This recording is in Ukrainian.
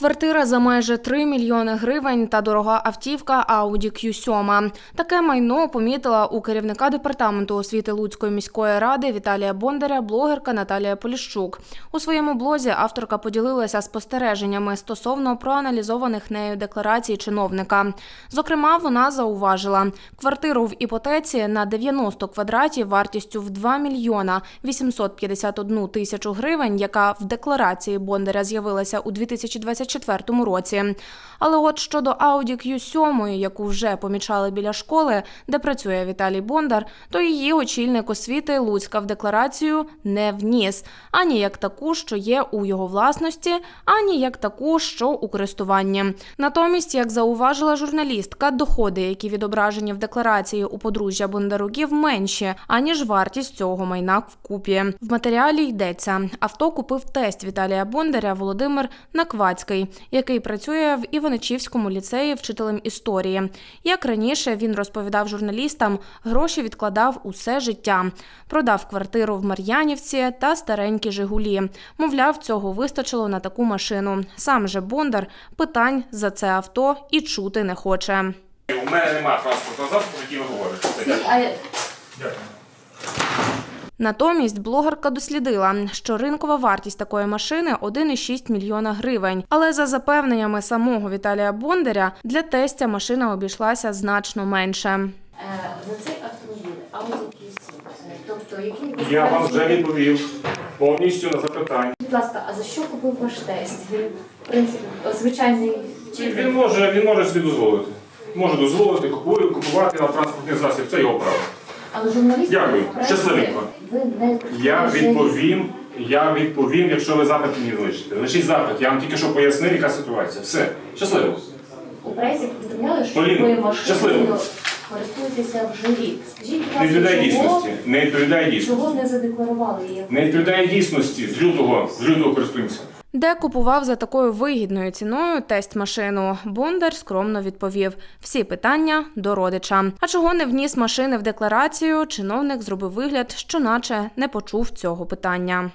Квартира за майже 3 мільйони гривень та дорога автівка Audi Q7. Таке майно помітила у керівника департаменту освіти Луцької міської ради Віталія Бондаря блогерка Наталія Поліщук. У своєму блозі авторка поділилася спостереженнями стосовно проаналізованих нею декларацій чиновника. Зокрема, вона зауважила, квартиру в іпотеці на 90 квадратів вартістю в 2 мільйона 851 тисячу гривень, яка в декларації Бондаря з'явилася у 2024 році. Але от щодо Audi Q7, яку вже помічали біля школи, де працює Віталій Бондар, то її очільник освіти Луцька в декларацію не вніс ані як таку, що є у його власності, ані як таку, що у користуванні. Натомість, як зауважила журналістка, доходи, які відображені в декларації у подружжя Бондаруків, менші, аніж вартість цього майна вкупі. В матеріалі йдеться: авто купив тесть Віталія Бондаря Володимир Наквацький, який працює в Іваничівському ліцеї вчителем історії. Як раніше він розповідав журналістам, гроші відкладав усе життя. Продав квартиру в Мар'янівці та старенькі Жигулі. Мовляв, цього вистачило на таку машину. Сам же Бондар питань за це авто і чути не хоче. У мене немає транспортного засобу, про який ви говорите. Дякую. А. Натомість блогерка дослідила, що ринкова вартість такої машини 1,6 мільйона гривень. Але за запевненнями самого Віталія Бондаря, для тестя машина обійшлася значно менше. е, за цей автомобіль Audi Q7, е, тобто який Я вам вже відповів повністю на запитання. Будь ласка, а за що купив ваш тест? Він, в принципі, звичайний Він може, він може собі дозволити. Може дозволити купувати, купувати на транспортний засіб. Це його право. Але журналісти Дякую. в пресі Щасливенько. Ви не Я відповім. Я відповім, якщо ви запит мені залишите. Значить запит. Я вам тільки що пояснив, яка ситуація. Все. Щасливо. У пресі повідомляли, що Поліно, ви машиною щасливо. користуєтеся вже рік. Скажіть, будь Не відповідає ласка, чого, дійсності. Не відповідає дійсності. чого не задекларували її? Не відповідає дійсності. З лютого, з лютого користуємося. Де купував за такою вигідною ціною тесть машину? Бондар скромно відповів: всі питання до родича. А чого не вніс машини в декларацію? Чиновник зробив вигляд, що наче не почув цього питання.